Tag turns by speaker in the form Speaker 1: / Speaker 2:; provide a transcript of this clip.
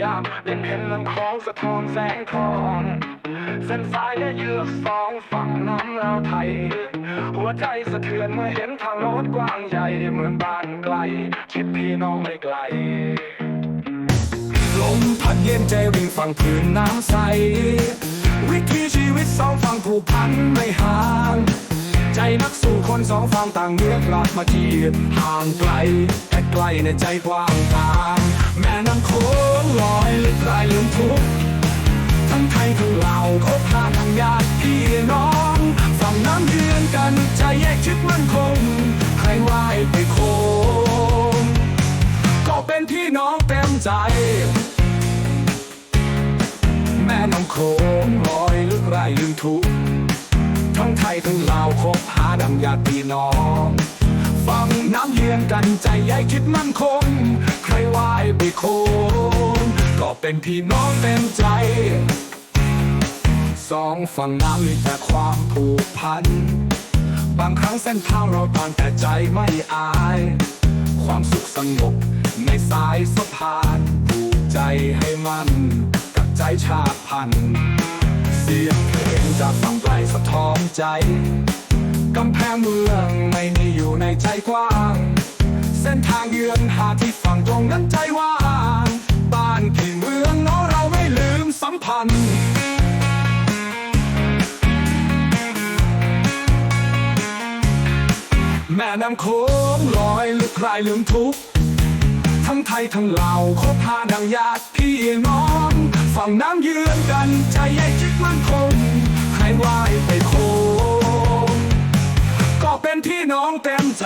Speaker 1: ยามยังเห็นลำคลองสะท้อนแสงทองเส้นสายและเยือสองฝั่งน้ำแล้วไทย หัวใจสะเทือนเมื่อเห็นทางโน้นกว้างใหญ่เหมือนบ้านไกลคิดพี่น้องไม่ไกลลมพัดเย็นใจวิ่งฝั่งผืนน้ำใส วิถีชีวิตสองฝั่งผูกพันไม่ห่าง ใจนักสู้คนสองฝั่งต่างเลือกลักมาที่ห่างไกล แต่ใกล้ในใจกว้างทาง่น้องเต็มใจ แม่น้ำโขงลอยลึกไรลืมทุก ทั้งไทยทั้งลาวคบหาดังญาติพี่น้อง ฟังน้ำเยือนกันใจใหญ่คิดมั่นคง ใครไหวไปโคงก็เป็นพี่น้องเต็มใจ สองฝั่งน้ำมีแต่ความผูกพัน บางครั้งเส้นทางเราต่างแต่ใจไม่อาย ความสุขสงบ ในสายสะพานผูกใจให้มันกับใจชาติพันธุ์เสียงเพลงจากฝั่งไกลสะท้อนใจกำแพงเมืองไม่ได้อยู่ในใจกว้าง เส้นทางเยือนหาที่ฝั่งตรงนั้นใจว่างบ้านที่เมืองเนาะเราไม่ลืมสัมพันธ์แม่น้ำโขงลอยลึกคลายลืมทุกข์ ไทยทั้งลาวคบหาดังญาติพี่น้อง ฝั่งน้ำเยือนกันใจใหญ่ชิดมั่นคงใครไหวไปโคงก็เป็นพี่น้องเต็มใจ